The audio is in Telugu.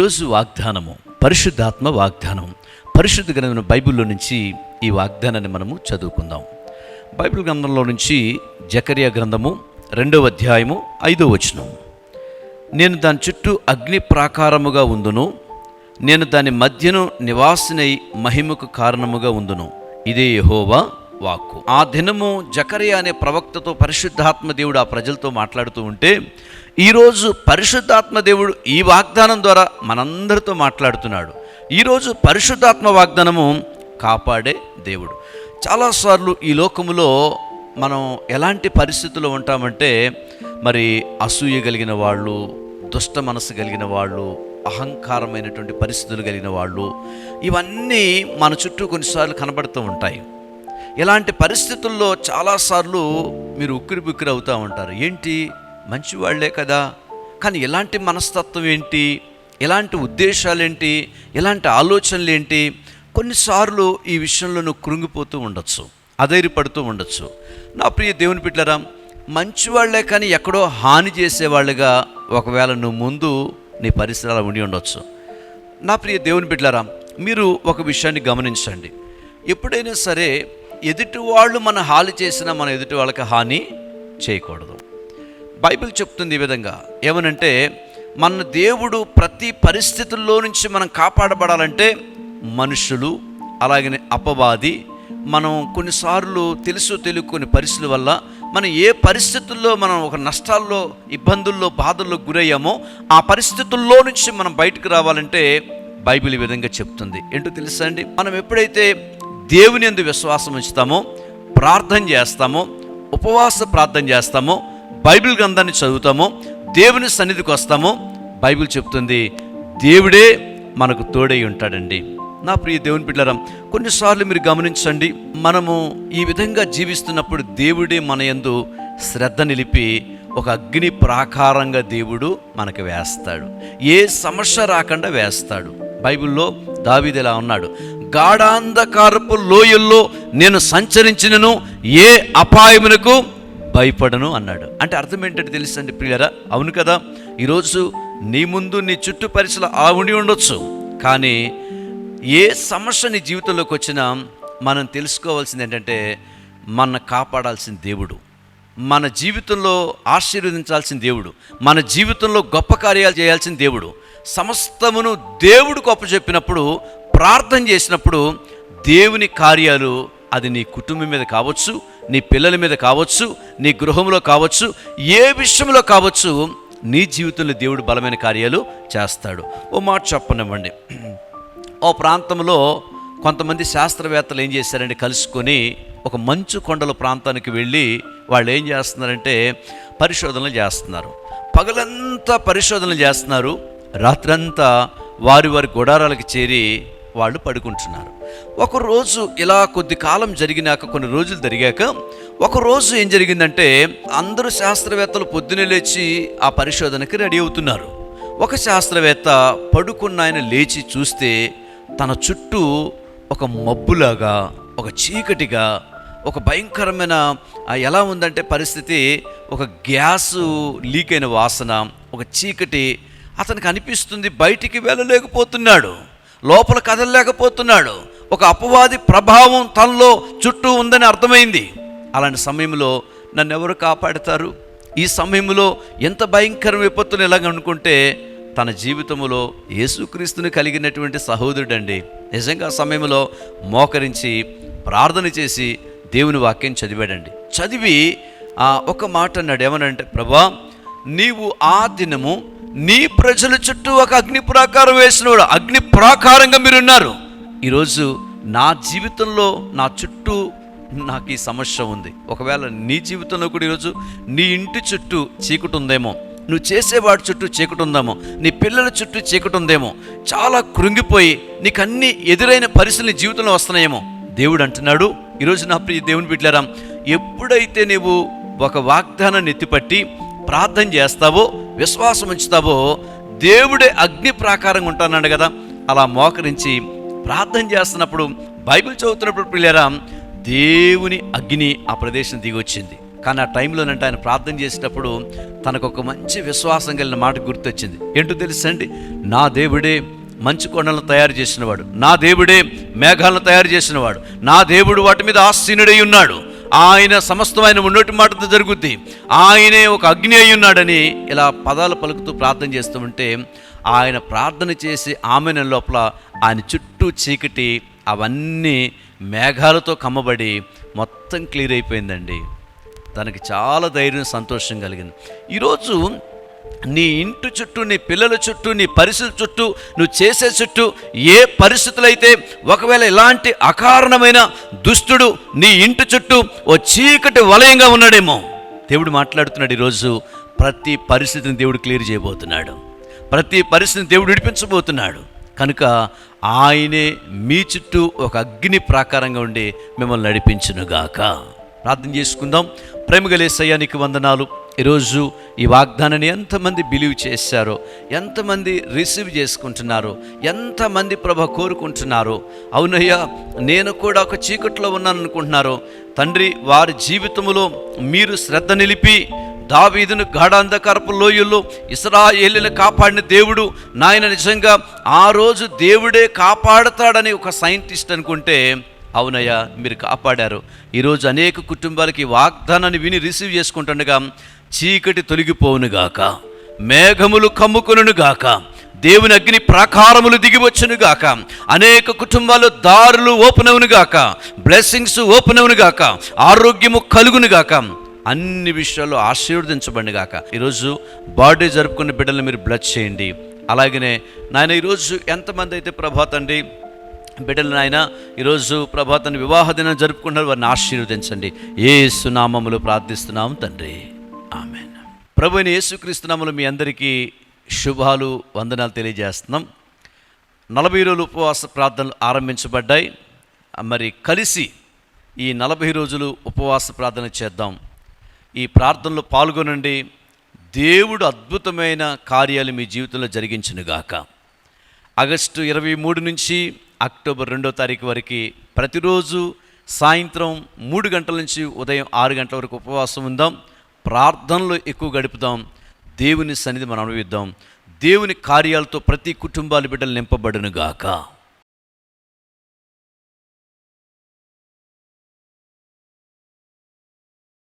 ఈరోజు వాగ్దానము పరిశుద్ధాత్మ వాగ్దానం. పరిశుద్ధ గ్రంథం బైబిల్లో నుంచి ఈ వాగ్దానాన్ని మనము చదువుకుందాం. బైబిల్ గ్రంథంలో నుంచి జకరియా గ్రంథము రెండవ అధ్యాయము ఐదో వచనం. నేను దాని చుట్టూ అగ్ని ప్రాకారముగా ఉందును నేను దాని మధ్యను నివాసినై మహిమకు కారణముగా ఉందును. ఇదే యహోవా వాక్కు. ఆ దినము జకరియా అనే ప్రవక్తతో పరిశుద్ధాత్మ దేవుడు ఆ ప్రజలతో మాట్లాడుతూ ఉంటే ఈరోజు పరిశుద్ధాత్మ దేవుడు ఈ వాగ్దానం ద్వారా మనందరితో మాట్లాడుతున్నాడు. ఈరోజు పరిశుద్ధాత్మ వాగ్దానము కాపాడే దేవుడు. చాలాసార్లు ఈ లోకములో మనం ఎలాంటి పరిస్థితుల్లో ఉంటామంటే మరి అసూయ కలిగిన వాళ్ళు దుష్ట మనసు కలిగిన వాళ్ళు అహంకారమైనటువంటి పరిస్థితులు కలిగిన వాళ్ళు ఇవన్నీ మన చుట్టూ కొన్నిసార్లు కనబడుతూ ఉంటాయి. ఇలాంటి పరిస్థితుల్లో చాలాసార్లు మీరు ఉక్కిరి బిక్కిరి అవుతూ ఉంటారు. ఏంటి? మంచివాళ్ళే కదా. కానీ ఎలాంటి మనస్తత్వం ఏంటి? ఎలాంటి ఉద్దేశాలు ఏంటి ఎలాంటి ఆలోచనలు ఏంటి కొన్నిసార్లు ఈ విషయంలో నువ్వు కృంగిపోతూ ఉండొచ్చు అధైర్యపడుతూ ఉండొచ్చు. నా ప్రియ దేవుని పిట్లరా మంచివాళ్ళే కానీ ఎక్కడో హాని చేసేవాళ్ళుగా ఒకవేళ నువ్వు ముందు నీ పరిసరాలు ఉండి ఉండొచ్చు. నా ప్రియ దేవుని బిడ్డలారా మీరు ఒక విషయాన్ని గమనించండి. ఎప్పుడైనా సరే ఎదుటి వాళ్ళు మన హాని చేసినా మన ఎదుటి వాళ్ళకి హాని చేయకూడదు. బైబిల్ చెప్తుంది ఈ విధంగా. ఏమనంటే మన దేవుడు ప్రతి పరిస్థితుల్లో నుంచి మనం కాపాడబడాలంటే మనుషులు అలాగనే అపవాది మనం కొన్నిసార్లు తెలుసు తెలుగుకొని పరిస్థితుల వల్ల మనం ఏ పరిస్థితుల్లో మనం ఒక నష్టాల్లో ఇబ్బందుల్లో బాధల్లో గురయ్యామో ఆ పరిస్థితుల్లో నుంచి మనం బయటకు రావాలంటే బైబిల్ ఈ విధంగా చెప్తుంది. ఏంటో తెలుసా అండి? మనం ఎప్పుడైతే దేవుని ఎందు విశ్వాసం ఉంచుతామో ప్రార్థన చేస్తామో ఉపవాస ప్రార్థన చేస్తామో బైబిల్ గ్రంథాన్ని చదువుతామో దేవుని సన్నిధికి వస్తామో బైబిల్ చెప్తుంది దేవుడే మనకు తోడై ఉంటాడండి. నా ప్రియ దేవుని బిడ్డలారా కొన్నిసార్లు మీరు గమనించండి మనము ఈ విధంగా జీవిస్తున్నప్పుడు దేవుడే మన యందు శ్రద్ధ నిలిపి ఒక అగ్ని ప్రాకారంగా దేవుడు మనకు వేస్తాడు. ఏ సమస్య రాకుండా వేస్తాడు. బైబిల్లో దావీదు ఉన్నాడు గాఢాంధకారపు లోయల్లో నేను సంచరించినను ఏ అపాయమునకు భయపడను అన్నాడు. అంటే అర్థం ఏంటంటే తెలుసండి ప్రియరా అవును కదా ఈరోజు నీ ముందు నీ చుట్టూ పరిసర ఆ ఉండి ఉండొచ్చు. కానీ ఏ సమస్య నీ జీవితంలోకి వచ్చినా మనం తెలుసుకోవాల్సింది ఏంటంటే మన కాపాడాల్సిన దేవుడు. మన జీవితంలో ఆశీర్వదించాల్సిన దేవుడు. మన జీవితంలో గొప్ప కార్యాలు చేయాల్సిన దేవుడు. సమస్తమును దేవుడు గొప్ప చెప్పినప్పుడు ప్రార్థన చేసినప్పుడు దేవుని కార్యాలు అది నీ కుటుంబం మీద కావచ్చు నీ పిల్లల మీద కావచ్చు నీ గృహంలో కావచ్చు ఏ విషయంలో కావచ్చు నీ జీవితంలో దేవుడు బలమైన కార్యాలు చేస్తాడు. ఓ మాట చెప్పనివ్వండి. ఓ ప్రాంతంలో కొంతమంది శాస్త్రవేత్తలు ఏం చేశారంటే కలుసుకొని ఒక మంచు కొండల ప్రాంతానికి వెళ్ళి వాళ్ళు ఏం చేస్తున్నారంటే పరిశోధనలు చేస్తున్నారు. పగలంతా పరిశోధనలు చేస్తున్నారు. రాత్రంతా వారి వారి గుడారాలకు చేరి వాళ్ళు పడుకుంటున్నారు. ఒకరోజు ఇలా కొద్ది కాలం జరిగినాక కొన్ని రోజులు జరిగాక ఒకరోజు ఏం జరిగిందంటే అందరూ శాస్త్రవేత్తలు పొద్దునే లేచి ఆ పరిశోధనకి రెడీ అవుతున్నారు. ఒక శాస్త్రవేత్త పడుకున్న ఆయన లేచి చూస్తే తన చుట్టూ ఒక మబ్బులాగా ఒక చీకటిగా ఒక భయంకరమైన ఎలా ఉందంటే పరిస్థితి ఒక గ్యాసు లీక్ అయిన వాసన ఒక చీకటి అతనికి అనిపిస్తుంది బయటికి వెళ్ళలేకపోతున్నాడు లోపల కదలలేకపోతున్నాడు ఒక అపవాది ప్రభావం తనలో చుట్టూ ఉందని అర్థమైంది. అలాంటి సమయంలో నన్ను ఎవరు కాపాడతారు? ఈ సమయంలో ఎంత భయంకర విపత్తులు ఇలాగ అనుకుంటే తన జీవితంలో యేసుక్రీస్తుని కలిగినటువంటి సహోదరుడండి. నిజంగా సమయంలో మోకరించి ప్రార్థన చేసి దేవుని వాక్యం చదివాడండి. చదివి ఒక మాట అన్నాడు. ఏమనంటే ప్రభా నీవు ఆ దినము నీ ప్రజల చుట్టూ ఒక అగ్ని ప్రాకారం వేసినవాడు అగ్ని ప్రాకారంగా మీరున్నారు. ఈరోజు నా జీవితంలో నా చుట్టూ నాకు ఈ సమస్య ఉంది. ఒకవేళ నీ జీవితంలో కూడా ఈరోజు నీ ఇంటి చుట్టూ చీకటి ఉందేమో నువ్వు చేసేవాడి చుట్టూ చీకటి ఉందేమో నీ పిల్లల చుట్టూ చీకటి ఉందేమో చాలా కృంగిపోయి నీకు అన్ని ఎదురైన పరిస్థితులు నీ జీవితంలో వస్తున్నాయేమో. దేవుడు అంటున్నాడు ఈరోజు నా ప్రియ దేవుని బిడ్డారా ఎప్పుడైతే నీవు ఒక వాగ్దానాన్ని ఎత్తిపట్టి ప్రార్థన చేస్తావో విశ్వాసం ఉంచుతావో దేవుడే అగ్ని ప్రాకారంగా ఉంటాన్నాడు కదా అలా మోకరించి ప్రార్థన చేస్తున్నప్పుడు బైబిల్ చదువుతున్నప్పుడు పిల్లరా దేవుని అగ్ని ఆ ప్రదేశం దిగొచ్చింది. కానీ ఆ టైంలోనంటే ఆయన ప్రార్థన చేసేటప్పుడు తనకు ఒక మంచి విశ్వాసం కలిగిన మాట గుర్తొచ్చింది. ఏంటో తెలుసండి? నా దేవుడే మంచు కొండలను తయారు చేసినవాడు. నా దేవుడే మేఘాలను తయారు చేసినవాడు. నా దేవుడు వాటి మీద ఆసీనుడై ఉన్నాడు. ఆయన సమస్తం ఆయన ఉన్నటి మాటతో జరుగుద్ది. ఆయనే ఒక అగ్ని అయి ఉన్నాడని ఇలా పదాలు పలుకుతూ ప్రార్థన చేస్తూ ఉంటే ఆయన ప్రార్థన చేసి ఆమెన లోపల ఆయన చుట్టూ చీకటి అవన్నీ మేఘాలతో కమ్మబడి మొత్తం క్లియర్ అయిపోయిందండి. తనకి చాలా ధైర్యం సంతోషం కలిగింది. ఈరోజు నీ ఇంటి చుట్టూ నీ పిల్లల చుట్టూ నీ పరిస్థితుల చుట్టూ నువ్వు చేసే చుట్టూ ఏ పరిస్థితులైతే ఒకవేళ ఇలాంటి అకారణమైన దుష్టుడు నీ ఇంటి చుట్టూ ఓ చీకటి వలయంగా ఉన్నాడేమో దేవుడు మాట్లాడుతున్నాడు ఈరోజు. ప్రతి పరిస్థితిని దేవుడు క్లియర్ చేయబోతున్నాడు. ప్రతి పరిస్థితిని దేవుడు విడిపించబోతున్నాడు. కనుక ఆయనే మీ చుట్టూ ఒక అగ్ని ప్రాకారంగా ఉండి మిమ్మల్ని నడిపించునుగాక. ప్రార్థన చేసుకుందాం. ప్రేమగలేసయ్యా నీకు వందనాలు. ఈరోజు ఈ వాగ్దానాన్ని ఎంతమంది బిలీవ్ చేశారో ఎంతమంది రిసీవ్ చేసుకుంటున్నారో ఎంతమంది ప్రభ కోరుకుంటున్నారో అవునయ్యా నేను కూడా ఒక చీకట్లో ఉన్నాను అనుకుంటున్నారో తండ్రి వారి జీవితంలో మీరు శ్రద్ధ నిలిపి దావీదును గాఢాంధకారపు లోయల్లో ఇస్రాయేలీని కాపాడిన దేవుడు నాయన నిజంగా ఆ రోజు దేవుడే కాపాడతాడని ఒక సైంటిస్ట్ అనుకుంటే అవునయ్యా మీరు కాపాడారు. ఈరోజు అనేక కుటుంబాలకి వాగ్దానాన్ని విని రిసీవ్ చేసుకుంటుండగా చీకటి తొలగిపోవునుగాక మేఘములు కమ్ముకొనుగాక దేవుని అగ్ని ప్రాకారములు దిగివచ్చును గాక అనేక కుటుంబాలు దారులు ఓపెన్ అవునుగాక బ్లెస్సింగ్స్ ఓపెన్ అవునుగాక ఆరోగ్యము కలుగును గాక అన్ని విషయాల్లో ఆశీర్వదించబండి గాక. ఈరోజు బర్త్డే జరుపుకున్న బిడ్డలను మీరు బ్లెస్ చేయండి. అలాగనే నాయన ఈరోజు ఎంతమంది అయితే ప్రభాతండి బిడ్డలు నాయన ఈరోజు ప్రభాతాన్ని వివాహ దినం జరుపుకుంటున్నారు వారిని ఆశీర్వదించండి. ఏ సునామములు ప్రార్థిస్తున్నాం తండ్రి. ఆమె ప్రభు యేసుక్రీస్తునామలు మీ అందరికీ శుభాలు వందనాలు తెలియజేస్తున్నాం. నలభై రోజులు ఉపవాస ప్రార్థనలు ఆరంభించబడ్డాయి. మరి కలిసి ఈ నలభై రోజులు ఉపవాస ప్రార్థన చేద్దాం. ఈ ప్రార్థనలో పాల్గొనండి. దేవుడు అద్భుతమైన కార్యాలు మీ జీవితంలో జరిగించునుగాక. ఆగస్టు ఇరవై మూడు నుంచి అక్టోబర్ రెండో తారీఖు వరకు ప్రతిరోజు సాయంత్రం మూడు గంటల నుంచి ఉదయం ఆరు గంటల వరకు ఉపవాసం ఉందాం. ప్రార్థనలు ఎక్కువ గడుపుదాం. దేవుని సన్నిధి మనం అనుభవిద్దాం. దేవుని కార్యాలతో ప్రతి కుటుంబాల బిడ్డలు నింపబడునుగాక.